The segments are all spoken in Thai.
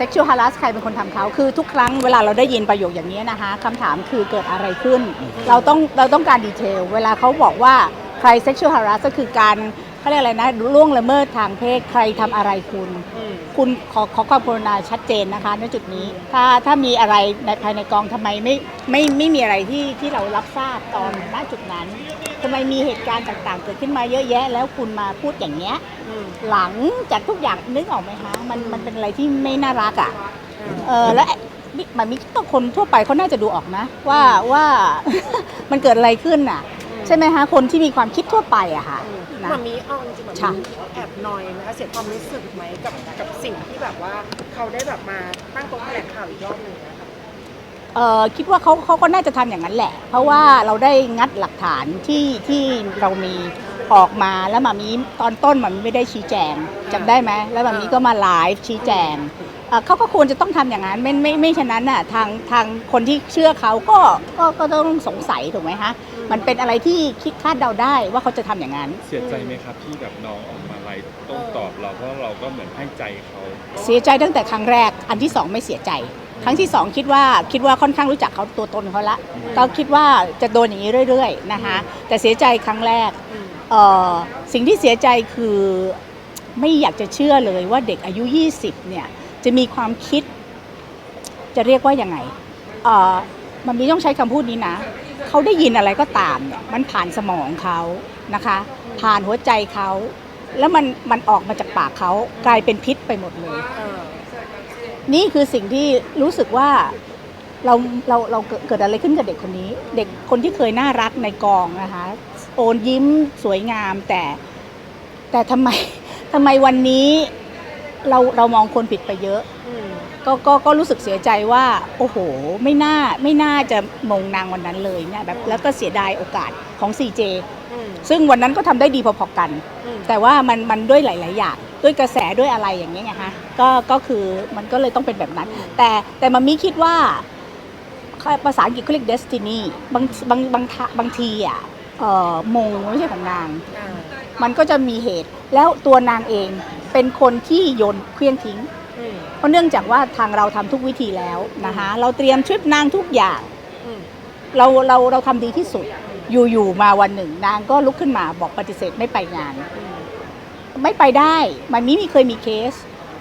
sexual harass ใครเป็นคนทำเขาคือทุกครั้งเวลาเราได้ยินประโยคอย่างนี้นะคะคำถามคือเกิดอะไรขึ้น เราต้องเราต้องการดีเทล เวลาเขาบอกว่าใคร sexual harass ก็คือการเขาเรียกอะไรนะล่วงละเมิดทางเพศใครทำอะไรคุณอืมคุณขอขอความกรุณาชัดเจนนะคะณจุดนี้ ถ้าถ้ามีอะไรในภายในกองทำไมไม่ไม่ไม่มีอะไรที่ที่เรารับทราบตอนณจุดนั้นทำไมมีเหตุการณ์ต่างๆ เกิดขึ้นมาเยอะแยะ แล้วคุณมาพูดอย่างเนี้ยอืมหลังจากทุกอย่างนึกออกไหมคะมันมันเป็นอะไรที่ไม่น่ารักอะอืมเออแล้วไอ้นี่มันมีก็คนทั่วไปเขาน่าจะดูออกนะ ว่าว่ามันเกิดอะไรขึ้นน่ะ ใช่ไหมคะคนที่มีความคิดทั่วไปอะค่ะอืมนะแบบนี้เอาจริงๆแบบค่ะนี้แอบนอยนะคะเสียความรู้สึกไหมกับกับสิ่งที่แบบว่าเขาได้แบบมาตั้งโต๊ะแถลงข่าวอีกรอบหนึ่งนะคะ เอ่อคิดว่าเขาเขาก็น่าจะทำอย่างนั้นแหละ เพราะว่าเราได้งัดหลักฐานที่ที่เรามีออกมาแล้วมามีตอนต้นมันไม่ได้ชี้แจงจำได้ไหมแล้วมามีก็มาไลฟ์ชี้แจงเอ่อเขาก็ควรจะต้องทำอย่างนั้นไม่ไม่ไม่ฉะนั้นน่ะทางทางคนที่เชื่อเขาก็ก็ก็ต้องสงสัยถูกไหมคะมันเป็นอะไรที่คิดคาดเดาได้ว่าเขาจะทำอย่างนั้น เสียใจไหมครับที่แบบน้องออกมาไลฟ์โต้ตอบเราเพราะเราก็เหมือนให้ใจเขา เสียใจตั้งแต่ครั้งแรก อันที่สองไม่เสียใจ ครั้งที่สองคิดว่าคิดว่าค่อนข้างรู้จักเขาตัวตนเขาละก็คิดว่าจะโดนอย่างนี้เรื่อยๆนะคะแต่เสียใจครั้งแรกอืมเอ่อสิ่งที่เสียใจคือไม่อยากจะเชื่อเลยว่าเด็กอายุ 20 เนี่ยจะมีความคิด จะเรียกว่ายังไงเอ่อมันมีต้องใช้คำพูดนี้นะ เขาได้ยินอะไรก็ตามเนี่ยมันผ่านสมองเขานะคะ ผ่านหัวใจเขา แล้วมันมันออกมาจากปากเขากลายเป็นพิษไปหมดเลยเออ นี่คือสิ่งที่รู้สึกว่าเราเราเราเกิดเกิดอะไรขึ้นกับเด็กคนนี้ เด็กคนที่เคยน่ารักในกองนะคะ โอนยิ้มสวยงามแต่ แต่ทำไมทำไมวันนี้เราเรามองคนผิดไปเยอะอืมก็ก็ก็รู้สึกเสียใจว่า โอ้โห ไม่น่าไม่น่าจะมงนางวันนั้นเลยเนี่ยแบบแล้วก็เสียดายโอกาสของ CJ อืมซึ่งวันนั้นก็ทำได้ดีพอๆกันอืมแต่ว่ามันมันด้วยหลาย ๆ อย่าง ด้วยกระแสด้วยอะไรอย่างเงี้ยไงฮะก็ก็คือมันก็เลยต้องเป็นแบบนั้น แต่แต่มามีคิดว่าภาษาอังกฤษเขาเรียก destiny บางบางบางทะบางทีอะเอ่อมงไม่ใช่ของนางอ่ามันก็จะมีเหตุ แล้วตัวนางเองเป็นคนที่โยนเคลี้ยงทิ้งอืมเพราะเนื่องจากว่าทางเราทำทุกวิธีแล้วนะคะเราเตรียมทริปนางทุกอย่างอืมเราเราเราทำดีที่สุดอยู่ๆมาวันหนึ่ง นางก็ลุกขึ้นมาบอกปฏิเสธไม่ไปงานอืม ไม่ไปได้มันมีมีเคยมีเคส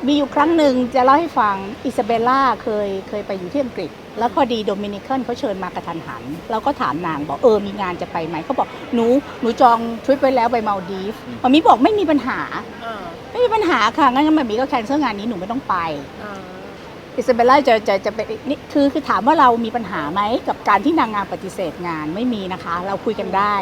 มีอยู่ครั้งหนึ่งจะเล่าให้ฟังอิซาเบลล่าเคยเคยไปอยู่ที่อังกฤษ แล้วพอดีโดมินิกันเขาเชิญมากระทันหัน เราก็ถามนางบอกเออมีงานจะไปไหมเขาบอกหนูหนูจองทริปไว้แล้วไปมาลดีฟมามีบอกไม่มีปัญหาอ่าไม่มีปัญหาค่ะงั้นมามีก็แคนเซิลงานนี้หนูไม่ต้องไปอ่าอิซาเบลล่าจะจะจะเป็นนี่คือคือถามว่าเรามีปัญหาไหมกับการที่นางงามปฏิเสธงานไม่มีนะคะ เราคุยกันได้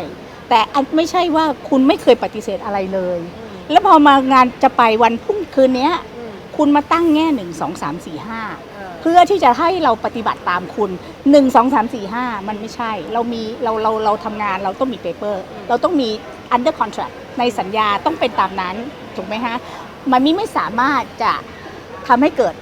แต่อันไม่ใช่ว่าคุณไม่เคยปฏิเสธอะไรเลยอืม แล้วพอมางานจะไปวันพรุ่งคืนเนี้ย อืมคุณมาตั้งแง่หนึ่งสองสามสี่ห้าอ่าเพื่อที่จะให้เราปฏิบัติตามคุณหนึ่งสองสามสี่ห้ามันไม่ใช่ เรามีเราเราเราทำงานเราต้องมีเปเปอร์เราต้องมี under contract ในสัญญาต้องเป็นตามนั้น ถูกไหมฮะ มันมิไม่สามารถจะทำให้เกิด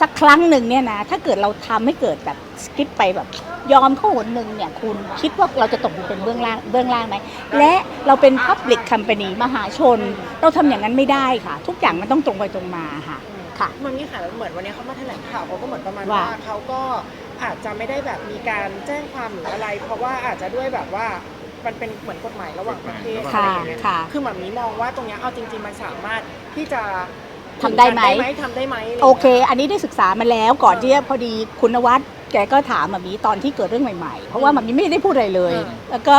สักครั้งหนึ่งเนี่ยนะถ้าเกิดเราทำให้เกิดแบบสกิปไปแบบ ยอมเข้าหนหนึ่งเนี่ยคุณคิดว่าเราจะตกอยู่เป็นเบื้องล่างเบื้องล่างไหมและเราเป็น Public Company มหาชน เราทำอย่างนั้นไม่ได้ค่ะ ทุกอย่างมันต้องตรงไปตรงมาค่ะค่ะมันมีค่ะเหมือนวันนี้เขามาแถลงข่าวเขาก็เหมือนประมาณว่าว่าเขาก็อาจจะไม่ได้แบบมีการแจ้งความหรืออะไร เพราะว่าอาจจะด้วยแบบว่ามันเป็นเหมือนกฎหมายระหว่างประเทศอะไรค่ะอย่างเงี้ยค่ะคือหมามีมองว่าตรงเนี้ยเอาจริง ๆ มันสามารถที่จะ ทำได้ไหม ทำได้ไหมะไรย่างงี้ย โอเค อันนี้ได้ศึกษามาแล้วก่อนที่จะพอดีคุณนวัดแกก็ถามมามีตอนที่เกิดเรื่องใหม่ๆ เพราะว่ามามีไม่ได้พูดอะไรเลย อืม แล้วก็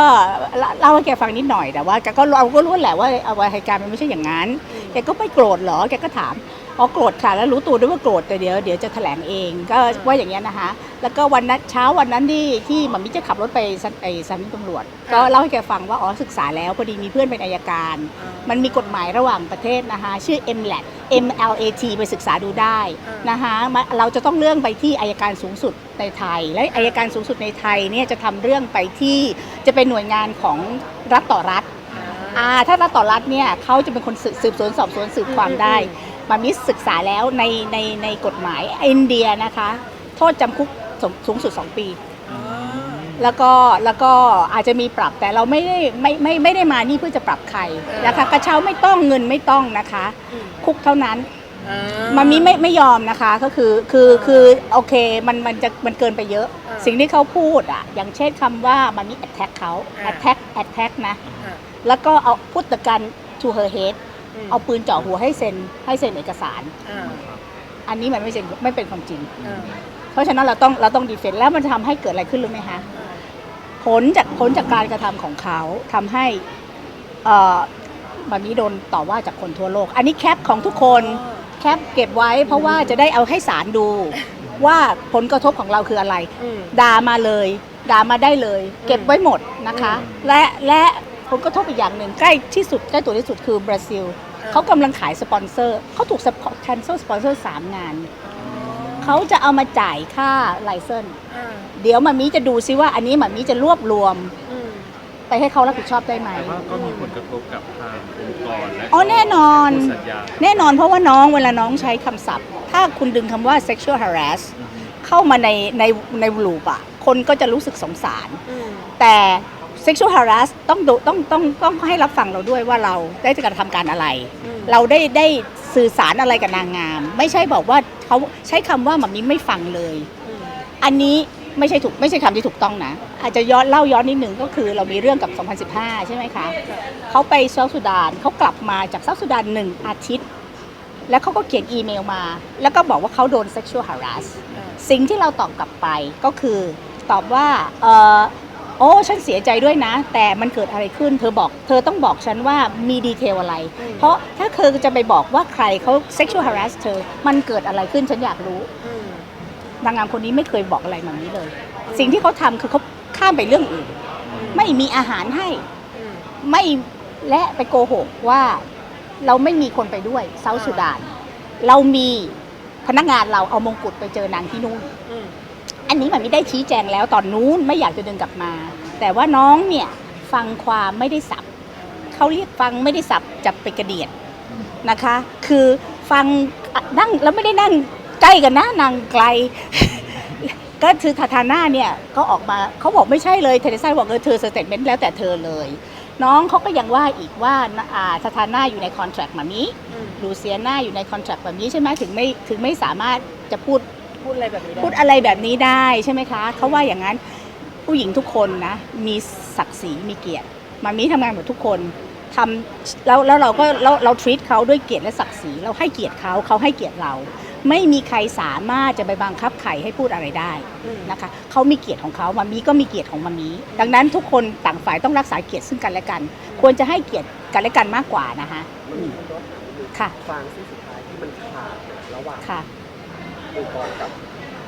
เล่าให้แกฟังนิดหน่อยแต่ว่าแกก็เราก็รู้แหละว่าเอาเหตุการณ์มันไม่ใช่อย่างนั้น แกก็ไม่โกรธเหรอ แกก็ถาม อ๋อโกรธค่ะ แล้วรู้ตัวด้วยว่าโกรธแต่เดี๋ยวเดี๋ยวจะแถลงเองก็ว่าอย่างเงี้ยนะคะ แล้วก็วันนั้นเช้าวันนั้นที่ที่หมอมิจะขับรถไปสถไอ้สถานีตำรวจ ก็เล่าให้แกฟังว่าอ๋อศึกษาแล้วพอดีมีเพื่อนเป็นอายการอ่ามันมีกฎหมายระหว่างประเทศนะคะชื่อ MLAT MLAT ไปศึกษาดูได้อ่านนะคะมาเราจะต้องเรื่องไปที่อายการสูงสุดในไทย และอายการสูงสุดในไทยเนี่ยจะทำเรื่องไปที่จะเป็นหน่วยงานของรัฐต่อรัฐอ่าถ้ารัฐต่อรัฐเนี่ยเขาจะเป็นคนสืบสืบสวนสอบสวนสืบความได้ มามิศึกษาแล้วในในในกฎหมายอินเดียนะคะ โทษจำคุกสูงสูงสุด 2 ปีอ่าแล้วก็แล้วก็อาจจะมีปรับแต่เราไม่ได้ไม่ไม่ไม่ได้มานี่เพื่อจะปรับใครนะคะกระเช้าไม่ต้องเงินไม่ต้องนะคะอืมคุกเท่านั้นอ่มามิไม่ไม่ยอมนะคะก็คือคือคือโอเคมันมันจะมันเกินไปเยอะอ่าสิ่งที่เขาพูดอะอย่างเช่นคำว่ามันมี attack เขาอ่า attack attack นะอะแล้วก็เอาพุทธกัน to her head ม เอาปืนเจาะหัวให้เซ็นให้เซ็นเอกสารอ่าอันนี้มันไม่ใช่ไม่เป็นความจริงอ่าเพราะฉะนั้นเราต้องเราต้องดีเฟนต์แล้วมันจะทำให้เกิดอะไรขึ้นรู้ไหมคะผลจากผลจากการกระทำของเขาทำให้เอ่อมันมีโดนต่อว่าจากคนทั่วโลก อันนี้แคปของทุกคนแคปเก็บไว้เพราะว่าจะได้เอาให้ศาลดู ว่าผลกระทบของเราคืออะไรอืมด่ามาเลยด่ามาได้เลย เก็บไว้หมดนะคะอืมและและผลกระทบอีกอย่างหนึ่งใกล้ที่สุดใกล้ตัวที่สุดคือบราซิลอ่า เขากำลังขายสปอนเซอร์เขาถูก cancel สปอนเซอร์สามงานเขาจะเอามาจ่ายค่าไลเซนอ่าเดี๋ยวมามีจะดูซิว่าอันนี้มามีจะรวบรวมอืมไปให้เขารับผิดชอบได้ไหมแต่ว่าก็มีผลกระทบกับทางองค์กรและอ๋อแน่นอนคู่สัญญาแน่นอนเพราะว่าน้องเวลาน้องใช้คำศัพท์ ถ้าคุณดึงคำว่า sexual harass อืมเข้ามาในในในลูปอะคนก็จะรู้สึกสงสารอืมแต่ sexual harass ต้องดูต้องต้องต้องให้รับฟังเราด้วยว่าเราได้กระทำการอะไรอืมเราได้ได้สื่อสารอะไรกับนางงาม ไม่ใช่บอกว่าเขาใช้คำว่าแบบนี้ไม่ฟังเลยอืมอันนี้ไม่ใช่ถูกไม่ใช่คำที่ถูกต้องนะ อาจจะย้อนเล่าย้อนนิดหนึ่งก็คือเรามีเรื่องกับ 2015 ใช่ไหมคะเขาไปเซาท์สุดานเขากลับมาจากเซาท์สุดานหนึ่งอาทิตย์ แล้วเขาก็เขียนอีเมลมา แล้วก็บอกว่าเขาโดน sexual harass อ่าสิ่งที่เราตอบกลับไปก็คือตอบว่าเออ โอ้ฉันเสียใจด้วยนะ แต่มันเกิดอะไรขึ้น เธอบอก เธอต้องบอกฉันว่ามีดีเทลอะไรอืมเพราะถ้าเธอจะไปบอกว่าใครเขา sexual harass เธอ มันเกิดอะไรขึ้นฉันอยากรู้อืมนางงามคนนี้ไม่เคยบอกอะไรแบบนี้เลย สิ่งที่เขาทำคือเขาข้ามไปเรื่องอื่น ไม่มีอาหารให้อืมไม่และไปโกหกว่าเราไม่มีคนไปด้วยเซาท์สุดาน เรามีพนักงานเราเอามงกุฎไปเจอนางที่นู่น อืมอันนี้มันไม่ได้ชี้แจงแล้วตอนนู้นไม่อยากจะดึงกลับมา แต่ว่าน้องเนี่ยฟังความไม่ได้สับเขาเรียกฟังไม่ได้สับจับไปกระเดียดนะคะ คือฟังอะนั่งแล้วไม่ได้นั่งใกล้กันนะนั่งไกล ก็คือทาทาน่าเนี่ยก็ออกมาเขาบอกไม่ใช่เลยเทเรซ่าบอกเออเธอสเตทเมนต์แล้วแต่เธอเลย น้องเขาก็ยังว่าอีกว่าอ่าทาทาน่าอยู่ในคอนแทรคมามีอืมลูเซียนาอยู่ในคอนแทรคแบบนี้ใช่ไหมถึงไม่ถึงไม่สามารถจะพูด พูดอะไรแบบนี้ได้พูดอะไรแบบนี้ได้ใช่ไหมคะเขาว่าอย่างนั้นผู้หญิงทุกคนนะ มีศักดิ์ศรีมีเกียรติมามีทำงานหมดทุกคนทำแล้วแล้วเราก็เราเรา treat เขาด้วยเกียรติและศักดิ์ศรีเราให้เกียรติเขาเขาให้เกียรติเรา ไม่มีใครสามารถจะไปบังคับใครให้พูดอะไรได้อืมนะคะเขามีเกียรติของเขามามีก็มีเกียรติของมามีดังนั้นทุกคนต่างฝ่ายต้องรักษาเกียรติซึ่งกันและกัน ควรจะให้เกียรติกันและกันมากกว่านะคะอืมค่ะฟางเส้นสุดท้ายที่มันขาดระหว่างค่ะ องค์กรกับ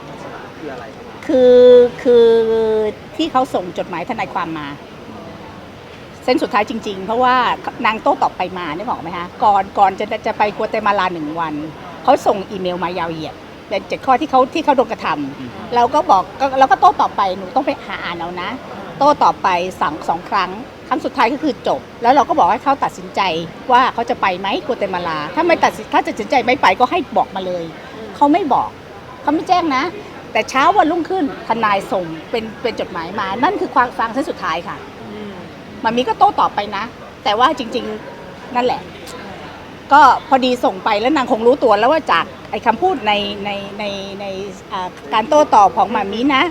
ศาสนาคืออะไรครับคือคือที่เขาส่งจดหมายทนายความมา เส้นสุดท้ายจริง ๆ เพราะว่านางโต้ตอบไปมาเนี่ยบอกไหมคะก่อนก่อนจะจะไปกัวเตมาลาหนึ่งวัน เขาส่งอีเมลมายาวเหยียดเป็นเจ็ดข้อที่เขาที่เขาโดนกระทำเราก็บอกก็เราก็โต้ตอบไปหนูต้องไปหาอ่านเอานะ โต้ตอบไปสั่งสองครั้งครั้งสุดท้ายก็คือจบ แล้วเราก็บอกให้เขาตัดสินใจว่าเขาจะไปไหมกัวเตมาลา ถ้าไม่ตัดสินถ้าตัดสินใจไม่ไปก็ให้บอกมาเลย เขาไม่บอกเขาไม่แจ้งนะ แต่เช้าวันรุ่งขึ้นทนายส่งเป็นเป็นจดหมายมา นั่นคือความฟังเส้นสุดท้ายค่ะอืมมันมีก็โต้ตอบไปนะ แต่ว่าจริง ๆนั่นแหละ ก็พอดีส่งไปแล้วนางคงรู้ตัวแล้วว่าจากไอ้คำพูดในในในในอ่าการโต้ตอบของหมามีนะ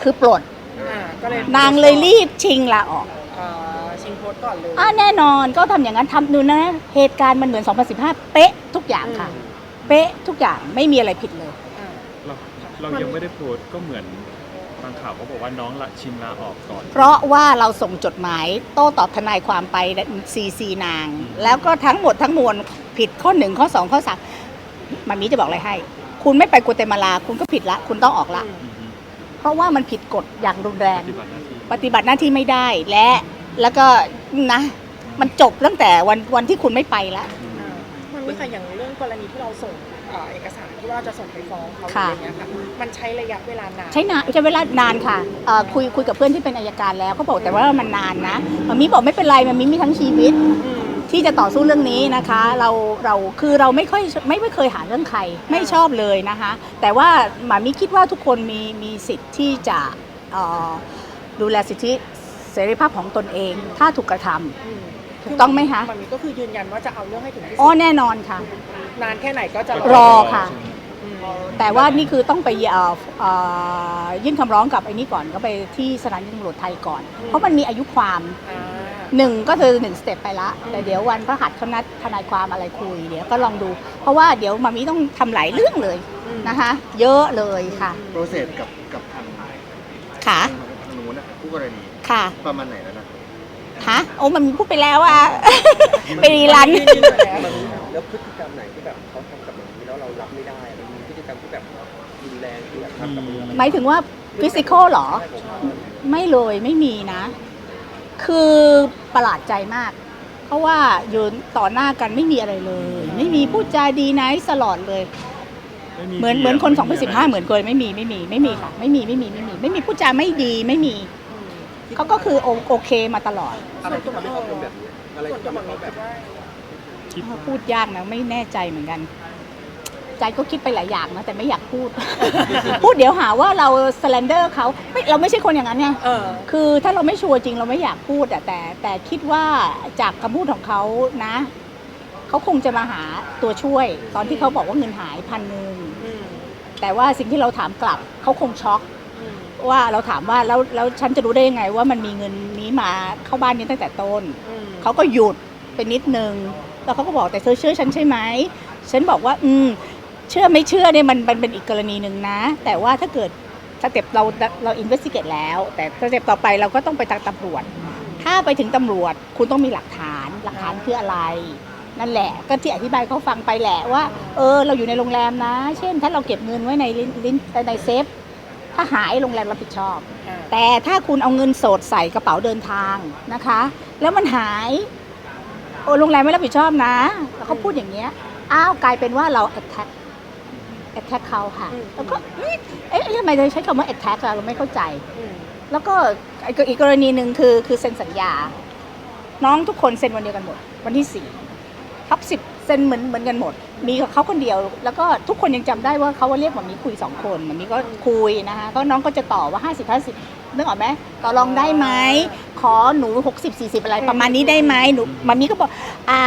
คือปลดอ่าก็เลยนางเลยรีบชิงลาออกอ่าชิงโพสต์ก่อนเลยอ่าแน่นอนก็ทำอย่างนั้นทำดูนะ เหตุการณ์มันเหมือน 2015 เป๊ะทุกอย่างค่ะ เป๊ะทุกอย่างไม่มีอะไรผิดเลยอ่าเราเรายังไม่ได้โพสต์ก็เหมือนบางข่าวเขาบอกว่าน้องละชิงลาออกก่อน เพราะว่าเราส่งจดหมายโต้ตอบทนายความไปซีซีนาง แล้วก็ทั้งหมดทั้งมวลผิดข้อหนึ่งข้อสองข้อสามมันมีจะบอกอะไรให้ คุณไม่ไปกัวเตมาลา คุณก็ผิดละ คุณต้องออกละอืมอือฮึเพราะว่ามันผิดกฎอย่างรุนแรปงฏิบัติหน้าที่ ปฏิบัติหน้าที่ไม่ได้และแล้วก็นะ มันจบตั้งแต่วันวันที่คุณไม่ไปแล้ว อ่ามันมีค่ะอย่างเรื่องกรณีที่เราส่งอ่าเอกสารที่ว่าจะส่งไปฟ้องเขาค่ะอะไรเงี้ยค่ะมันใช้ระยะเวลานานใช้นานใช้เวลานานค่ะเอ่อคุยคุยกับเพื่อนที่เป็นอายการแล้วเขาบอกแต่ว่ามันนานนะมันมีบอกไม่เป็นไรมันมีมีทั้งชีวิตอืมที่จะต่อสู้เรื่องนี้นะคะ เราเราคือเราไม่ค่อยไม่ไม่เคยหาเรื่องใครไม่ชอบเลยนะคะ แต่ว่าหมามิคิดว่าทุกคนมีมีสิทธิ์ที่จะเอ่อดูแลสิทธิเสรีภาพของตนเอง ถ้าถูกกระทำอืม ถูกต้องไหมคะ มันมีก็คือยืนยันว่าจะเอาเรื่องให้ถึงที่อ๋อสุดแน่นอนค่ะ นานแค่ไหนก็จะรอค่ะ อืมแต่ว่านี่คือต้องไปเอ่อเอ่อยื่นคำร้องกับไอ้นี่ก่อนก็ไปที่สถานีตำรวจไทยก่อน เพราะมันมีอายุความอ่า หนึ่งก็คือหนึ่งสเต็ปไปละ แต่เดี๋ยววันพระหัสเขานัดทนายความอะไรคุยเดี๋ยวก็ลองดู เพราะว่าเดี๋ยวมามีต้องทำหลายเรื่องเลยอืม นะคะ เยอะเลยค่ะ โปรเซสกับกับทางค่ะทางนู้นนะครับผู้กรณีค่ะ ประมาณไหนแล้วนะ ฮะโอ้มันพูดไปแล้วอะไปรีรันยืนยันแล้วมันแล้วพฤติกรรมไหนที่แบบเขาทำกับแบบนี้แล้วเรารับไม่ได้มันมีพฤติกรรมที่แบบรุนแรงที่แบบทำกับเราหมายถึงว่าฟิสิกอลหรอใช่ผมว่าไม่เลยไม่มีนะ คือประหลาดใจมาก เพราะว่าอยู่ต่อหน้ากันไม่มีอะไรเลย ไม่มีพูดจาดีไนท์สลอดเลยไม่เหมือนถียงเหมือนคนไะไร2015เหมือนกันไม่มีไม่มีไม่มีค่ะไม่มีไม่มีไม่มี ไม่มีพูดจาไม่ดีไม่มี เขาก็คือโอโอเคมาตลอดอะไรที่ทำให้เขาเป็นแบบนี้อะไรส่วนที่ตัวทำให้มันเขาคิแบดบว่าพูดยากนะไม่แน่ใจเหมือนกัน ใจก็คิดไปหลายอย่างนะแต่ไม่อยากพูด พูดเดี๋ยวหาว่าเราสแลนเดอร์เขาไม่เราไม่ใช่คนอย่างนั้นไงเออคือถ้าเราไม่ชัวร์จริงเราไม่อยากพูดอะแต่ แต่คิดว่าจากคำพูดของเขานะเขาคงจะมาหาตัวช่วย ตอนที่เขาบอกว่าเงินหายพันหนึ่งอืมแต่ว่าสิ่งที่เราถามกลับเขาคงช็อกอืม ว่าเราถามว่าแล้วแล้วฉันจะรู้ได้ยังไงว่ามันมีเงินนี้มาเข้าบ้านนี้ตั้งแต่ต้น อืมเขาก็หยุดไปนิดนึงแล้วเขาก็บอกแต่เธอเชื่อฉันใช่ไหมฉันบอกว่า อืม เชื่อไม่เชื่อเนี่ยมันมันเป็นอีกกรณีหนึ่งนะ แต่ว่าถ้าเกิดสเต็ปเราเราอินเวสติเกตแล้ว แต่สเต็ปต่อไปเราก็ต้องไปทางตำรวจ ถ้าไปถึงตำรวจคุณต้องมีหลักฐานหลักฐานคืออะไร นั่นแหละ ก็ที่อธิบายเขาฟังไปแหละว่า เออ เราอยู่ในโรงแรมนะ เช่น ถ้าเราเก็บเงินไว้ในลิ้นลิ้นในเซฟ ถ้าหายโรงแรมรับผิดชอบอ่าแต่ถ้าคุณเอาเงินสดใส่กระเป๋าเดินทางนะคะ แล้วมันหายโอ้โรงแรมไม่รับผิดชอบนะแล้วเขาพูดอย่างเงี้ยอ้าวกลายเป็นว่าเรา attack attack เขาค่ะ แล้วก็เอ๊ะเอ๊ะทำไมเธอใช้คำว่า attack อะเราไม่เข้าใจอืมแล้วก็อีกอีกกรณีหนึ่งคือคือเซ็นสัญญา น้องทุกคนเซ็นวันเดียวกันหมด วันที่สี่ท็อปสิบเซ็นเหมือนเหมือนกันหมด มีเขาคนเดียว แล้วก็ทุกคนยังจำได้ว่าเขาว่าเรียกหมามีคุยสองคนหมามีก็คุยนะคะก็น้องก็จะต่อว่าห้าสิบห้าสิบนึกออกไหมต่อรองได้ไหมขอหนูหกสิบสี่สิบอะไรประมาณนี้ได้ไหมหนูหมามีก็บอกอ่า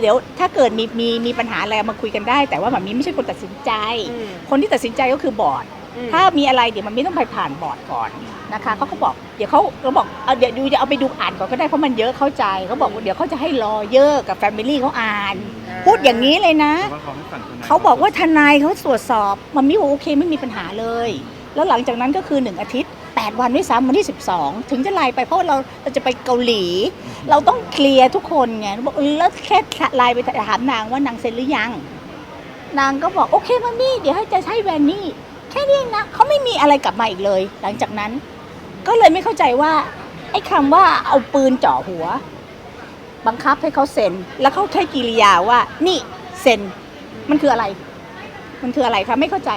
เดี๋ยวถ้าเกิดมีมีมีปัญหาอะไรมาคุยกันได้ แต่ว่าหมามีไม่ใช่คนตัดสินใจ อืม คนที่ตัดสินใจก็คือบอร์ดอืม ถ้ามีอะไรเดี๋ยวมันไม่ต้องไปผ่านบอร์ดก่อนนะคะเขาก็บอกเดี๋ยวเขาเราบอกเอาเดี๋ยวดูจะเอาไปดูอ่านก่อนก็ได้เพราะมันเยอะเข้าใจเขาบอกว่าเดี๋ยวเขาจะให้รอเยอะกับแฟมิลี่เขาอ่าน พูดอย่างนี้เลยนะแต่ว่าเขาให้ฝั่งทนายเขาบอกว่าทนายเขาตรวจสอบ มันมีบอกโอเคไม่มีปัญหาเลย แล้วหลังจากนั้นก็คือ1อาทิตย์8 วันด้วยซ้ำวันที่ 12 ถึงจะไลน์ไปเพราะว่าเราเราจะไปเกาหลี เราต้องเคลียร์ทุกคนไงบอกเออแล้วแค่ไลน์ไปถามนางว่านางเซ็นหรือยัง นางก็บอกโอเคมามี่เดี๋ยวให้จะใช้แวนนี่ แค่นี้เองนะเขาไม่มีอะไรกลับมาอีกเลย หลังจากนั้น ก็เลยไม่เข้าใจว่าไอ้คำว่าเอาปืนเจาะหัว บังคับให้เขาเซ็น แล้วเขาใช้กิริยาว่า นี่เซ็น มันคืออะไร มันคืออะไรคะไม่เข้าใจ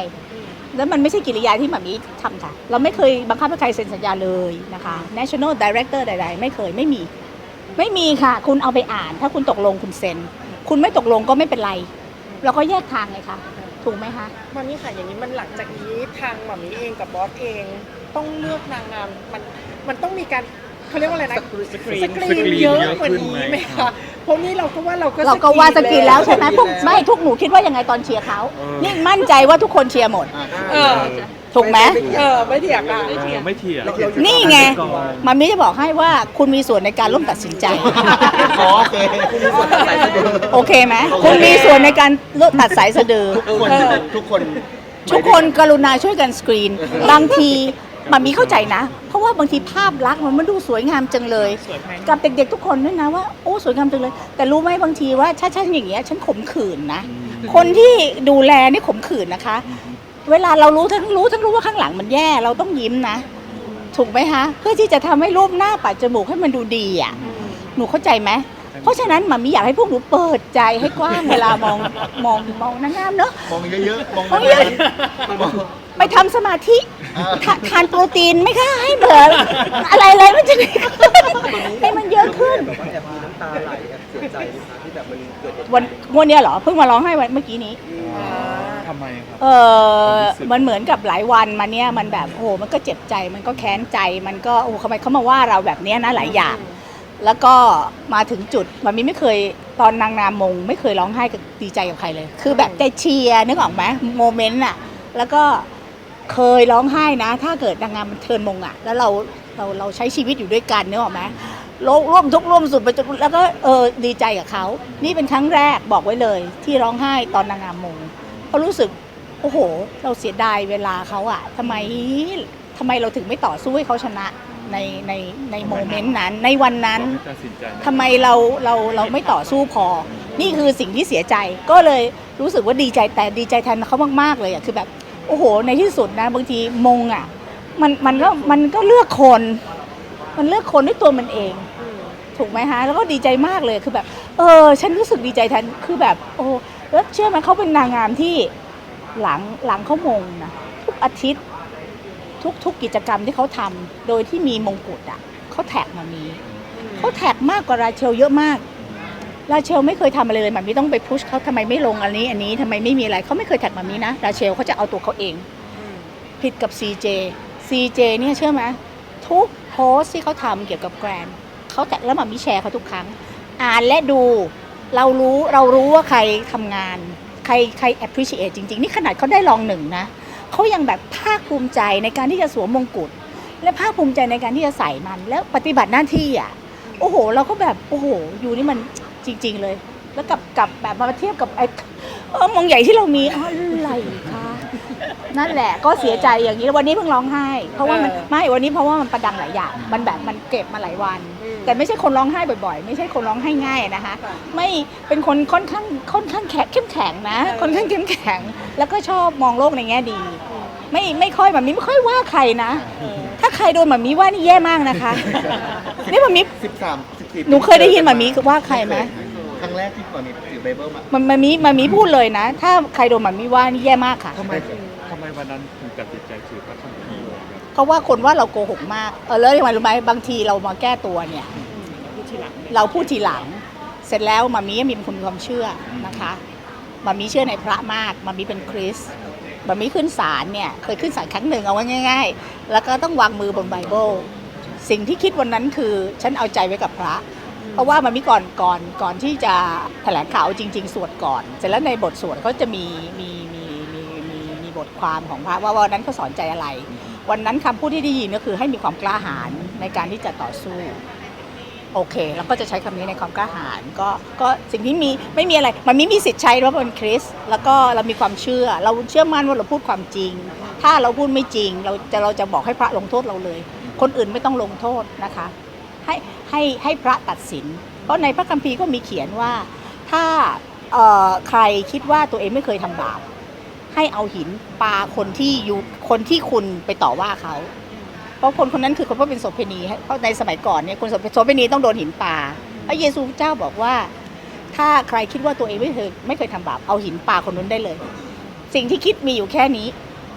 แล้วมันไม่ใช่กิริยาที่หมามีทำค่ะ เราไม่เคยบังคับให้ใครเซ็นสัญญาเลยนะคะ national director ใดๆ ไม่เคยไม่มี ไม่มีค่ะ คุณเอาไปอ่าน ถ้าคุณตกลงคุณเซ็น คุณไม่ตกลงก็ไม่เป็นไร เราก็แยกทางไงคะ ถูกไหมคะ มันนี่ค่ะอย่างนี้มันหลังจากนี้ทางหมามีเองกับบอสเองต้องเลือกนางงามมันมันต้องมีการเขาเรียกว่าอะไรนะสกรีสนกรีสนกรีนเยอะเยอะกว่าขึ้นนี้ไหมไหมคะเพราะนี่เราก็ว่าเราก็เราก็ว่าสกรีนแล้วใช่ไหมพวกแล้วไม่พวกหนูคิดว่ายังไงตอนเชียร์เขาเออนี่มั่นใจว่าทุกคนเชียร์หมดอ่าเออ ถูกไหมเออไม่เถียงอะเออไม่เถียงนี่ไงมามิจะบอกให้ว่าคุณมีส่วนในการร่วมตัดสินใจอ๋อโอเคโอเคไหมคุณมีส่วนในการร่วมตัดสายสะดือทุกคนทุกคนทุกคนกรุณาช่วยกันสกรีน บางทีมามีเข้าใจนะ เพราะว่าบางทีภาพลักษณ์มันมันดูสวยงามจังเลยสวยไหมกับเด็กๆทุกคนด้วยนะว่าโอ้สวยงามจังเลย แต่รู้ไหมบางทีว่าถ้าฉันอย่างเงี้ยฉันขมขื่นนะ คนที่ดูแลนี่ขมขื่นนะคะ เวลาเรารู้ทั้งรู้ทั้งรู้ว่าข้างหลังมันแย่เราต้องยิ้มนะ ถูกไหมคะ เพื่อที่จะทำให้รูปหน้าปัดจมูกให้มันดูดีอะ หนูเข้าใจไหมเพราะฉะนั้นมามีอยากให้พวกหนูเปิดใจให้กว้างเวลามองมองมองนางงามเนอะมองเยอะๆมองมองเยอะมองไปทำสมาธิอ่าทาทานโปรตีนไหมคะให้เบื่ออะไรอะไรมันจะดีขึ้นให้มันเยอะขึ้นแบบว่าแอบมีน้ำตาไหลแอบเสียใจนะคะที่แบบมันเกิดเหตุวันวันเนี้ยเหรอเพิ่งมาร้องไห้วันเมื่อกี้นี้อ่าทำไมครับ เออมันเหมือนกับหลายวันมาเนี้ยมันแบบโอ้โหมันก็เจ็บใจมันก็แค้นใจมันก็โอ้ทำไมเขามาว่าเราแบบเนี้ยนะหลายอย่าง แล้วก็มาถึงจุดมันมีไม่เคยตอนนางงามมง ไม่เคยร้องไห้กับดีใจกับใครเลย คือแบบใจเชียร์นึกออกไหมโมเมนต์อะแล้วก็เคยร้องไห้นะ ถ้าเกิดนางงามมันเทิร์นมงอะแล้วเราเราเราใช้ชีวิตอยู่ด้วยกันนึกออกไหมร่วมร่วมทุกข์ร่วมสุขไปจนแล้วก็เออดีใจกับเขา นี่เป็นครั้งแรกบอกไว้เลย ที่ร้องไห้ตอนนางงามมง เพราะรู้สึกโอ้โห เราเสียดายเวลาเขาอะทำไมทำไมเราถึงไม่ต่อสู้ให้เขาชนะในในในโมเมนต์นั้น ในวันนั้นเราไม่ตัดสินใจนะทำไมเราเราเราไม่ต่อสู้พอ นี่คือสิ่งที่เสียใจก็เลยรู้สึกว่าดีใจแต่ดีใจแทนเขามากๆเลยอะคือแบบโอ้โห ในที่สุดนะบางทีมงอะมันมันก็มันก็เลือกคน มันเลือกคนด้วยตัวมันเอง ถูกไหมฮะ แล้วก็ดีใจมากเลยคือแบบ เออ ฉันรู้สึกดีใจแทนคือแบบ โอ้ แล้วเชื่อไหมเขาเป็นนางงามที่หลังหลังเขามงนะทุกอาทิตย์ทุกทุกกิจกรรมที่เขาทำโดยที่มีมงกุฎอะเขาแท็กมามีเขาแท็กมากกว่าราเชลเยอะมากราเชลไม่เคยทำอะไรเลยมันไม่ต้องไปพุชเขาทำไมไม่ลงอันนี้ อันนี้ทำไมไม่มีอะไรเขาไม่เคยแท็กมามีนะราเชลเขาจะเอาตัวเขาเอง ผิดกับ CJ CJ เนี่ยเชื่อไหมทุกโพสที่เขาทำเกี่ยวกับแกรนเขาแท็กแล้วมามีแชร์เขาทุกครั้ง อ่านและดู เรารู้เรารู้ว่าใครทำงาน ใครใคร appreciate จริง ๆ นี่ขนาดเขาได้รองหนึ่งนะเขายังแบบภาคภูมิใจในการที่จะสวมมงกุฎและภาคภูมิใจในการที่จะใส่มัน แล้วปฏิบัติหน้าที่อะโอ้โห เราก็แบบโอ้โห อยู่นี่มันจริง ๆ เลย แล้วกับกับแบบมาเทียบกับไอ้มองใหญ่ที่เรามีอะไรค นั่นแหละก็เสียใจอย่างนี้วันนี้เพิ่งร้องไห้ เพราะว่ามันเออไม่วันนี้เพราะว่ามันประดังหลายอย่าง มันแบบมันเก็บมาหลายวัน แต่ไม่ใช่คนร้องไห้บ่อยๆ ไม่ใช่คนร้องไห้ง่ายนะคะ ไม่เป็นคนค่อนข้างค่อนข้างแข็งเข้มแข็งนะเออค่อนข้างเข้มแข็ง แล้วก็ชอบมองโลกในแง่ดี ไม่ไม่ค่อยแบบนี้ไม่ค่อยว่าใครนะ ถ้าใครโดนแบบนี้ว่านี่แย่มากนะคะ นี่แบบนี้สิบสามสิบสี่หนูเคยได้ยินแบบนี้ว่าใครไหม ครั้งแรกที่มามีถือไบเบิลมามันมันมีมันมีพูดเลยนะ ถ้าใครโดนแบบนี้ว่านี่แย่มากค่ะ ทำไมทำไมวันนั้นถึงตัดสินใจถือพระคัมภีร์ครับเพราะว่าคนว่าเราโกหกมาก เออแล้วยังไงรู้ไหมบางทีเรามาแก้ตัวเนี่ย เราพูดทีหลัง เสร็จแล้วมามีมีเป็นคนมีความเชื่อนะคะมามีเชื่อในพระมากมามีเป็นคริสต์มามีขึ้นศาลเนี่ยเคยขึ้นศาลครั้งหนึ่งเอาไว้ง่าย ๆ แล้วก็ต้องวางมือบนไบเบิลสิ่งที่คิดวันนั้นคือ ฉันเอาใจไว้กับพระ เพราะว่ามันมีก่อนก่อนก่อนที่จะแถลงข่าวจริง ๆ สวดก่อน เสร็จแล้วในบทสวดเขาจะมีมีมีมีมีมีบทความของพระว่าวันนั้นเขาสอนใจอะไร วันนั้นคำพูดที่ได้ยินก็คือให้มีความกล้าหาญในการที่จะต่อสู้โอเคแล้วก็จะใช้คำนี้ในความกล้าหาญก็ก็สิ่งที่มีไม่มีอะไร มันไม่มีสิทธิ์ใช้เพราะเป็นคริสแล้วก็เรามีความเชื่อ เราเชื่อมั่นว่าเราพูดความจริง ถ้าเราพูดไม่จริง เราจะเราจะบอกให้พระลงโทษเราเลย คนอื่นไม่ต้องลงโทษนะคะ ให้ให้ให้พระตัดสิน เพราะในพระคัมภีร์ก็มีเขียนว่า ถ้าใครคิดว่าตัวเองไม่เคยทำบาปให้เอาหินปาคนที่อยู่คนที่คุณไปต่อว่าเขาเพราะคนคนนั้นคือคนว่เป็นโสเภณีเพราะในสมัยก่อนเนี่ยคนโสเภณีต้องโดนหินปาพระเยซูเจ้าบอกว่า ถ้าใครคิดว่าตัวเองไม่เคยไม่เคยทำบาปเอาหินปาคนนั้นได้เลย สิ่งที่คิดมีอยู่แค่นี้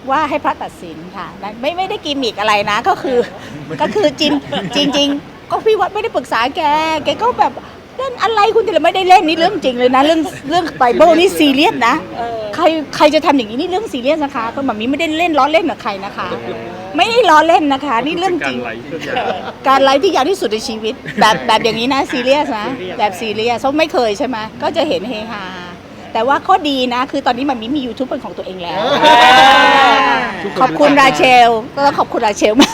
ว่าให้พระตัดสินค่ะไม่ไม่ได้กิมมิกอะไรนะก็คือ ก็คือจริงจริง ก็พี่วัดไม่ได้ปรึกษาแก แกก็แบบเล่นอะไรคุณจะไม่ได้เล่นนี่เรื่องจริงเลยนะ เรื่องเรื่องไบเบิลนี่ซีเรียสนะเออใครใครจะทำอย่างนี้นี่เรื่องซีเรียสนะคะก็แบบนี้ไม่ได้เล่นล้อเล่นกับใครนะคะ ไม่ได้ล้อเล่นนะคะ นี่เรื่องจริงป็นการไลฟ์ตัวอย่างการไลฟ์ที่ยาวที่สุดในชีวิต แบบแบบอย่างนี้นะซีเรียสนะแบบซีเรียสเขาไม่เคยใช่ไหมก็จะเห็นเฮฮา แต่ว่าข้อดีนะ คือตอนนี้มันมีมียูทูบเป็นของตัวเองแล้ว ขอบคุณราเชล ก็ต้องขอบคุณราเชลมาก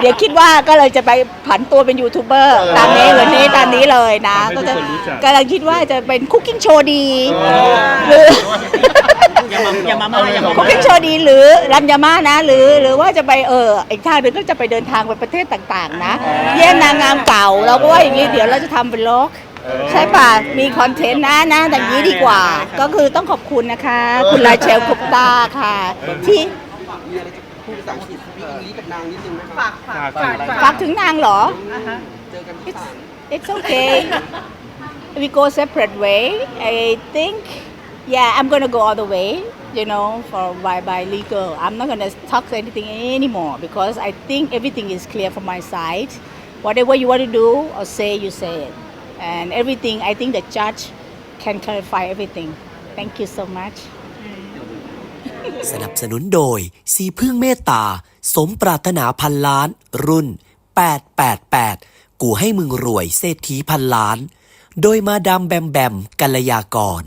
เดี๋ยวคิดว่าก็เลยจะไปผันตัวเป็นยูทูบเบอร์ตามนี้เหมือนนี้ตามนี้เลยนะทำให้ก็ทุจะกคนรู้จักกำลังคิดว่าจะเป็นคุกกิ้งโชว์ดีหรืออย่ามาอย่ามาอย่ามาคุกกิ้งโชว์ดีหรือรันยาม่านะ หรือหรือว่าจะไปเอออีกทางหนึ่งก็จะไปเดินทางไปประเทศต่างๆ นะ เยี่ยมนางงามเก่า เราก็ว่าอย่างนี้เดี๋ยวเราจะทำเป็นล็อก ใช่ป่ะ มีคอนเทนต์นะนะอย่างนี้ดีกว่า ก็คือต้องขอบคุณนะคะ คุณราเชลกุปตาค่ะ ที่มีอะไรจะพูดภาษาอังกฤษสปีกอังกฤษกับนางนิดนึงไหมคะฝากฝากฝากฝากฝากถึงนางเหรอเจอกันที่ศาล It's okay. we go separate way. I think, yeah, I'm gonna go all the way. You know, for by by legal. I'm not gonna talk anything anymore because I think everything is clear from my side. Whatever you want to do or say, you say it, and everything. I think the judge can clarify everything. Thank you so much. สนับสนุนโดย สีพึ่งเมตตา สมปรารถนาพันล้าน รุ่น 888 กูให้มึงรวยเศรษฐีพันล้าน โดยมาดามแบมแบมกัลยากร